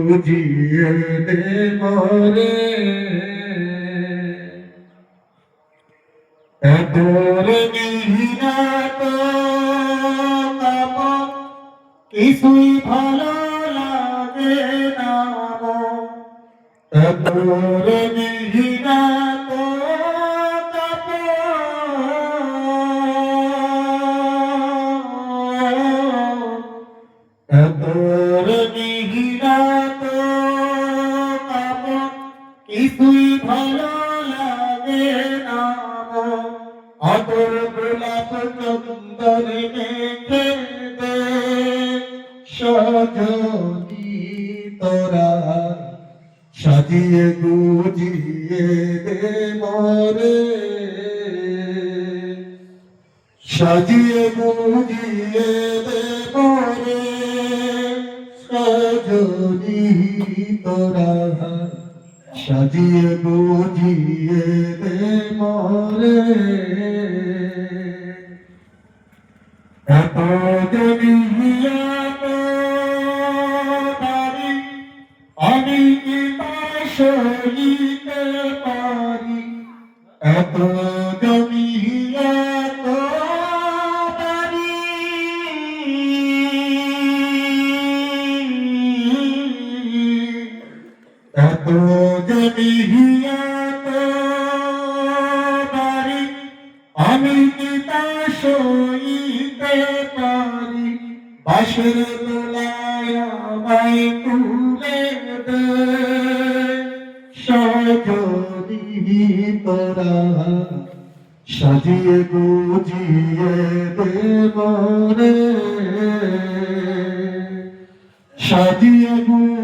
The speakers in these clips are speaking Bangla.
গুজিয়ে দে মরে তোর মিহিনা তো কাপড় কিছুই ভালো লাগে না মিহিনা তোর মিহিনা তো কিছুই ভালো লাগে না অতর গোলাপ চন্দন মেখে দে সজনি তোরা সাজিয়ে গুজিয়ে দে সাজিয়ে গুজিয়ে দে তোরা সাজিয়ে গুজিয়ে দে মরে। এত আমি কি তা পারি? এত এত জমিয়া তো বাড়ি আমি কি তা সইতে পারি বাসের তোলায় আমায় তুলে দে সজনি তোরা সাজিয়ে গুজিয়ে দে সাজিয়ে গুজিয়ে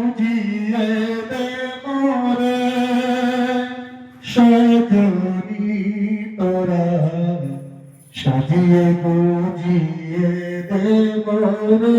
সাজিয়ে বুঝিয়ে দেব মরে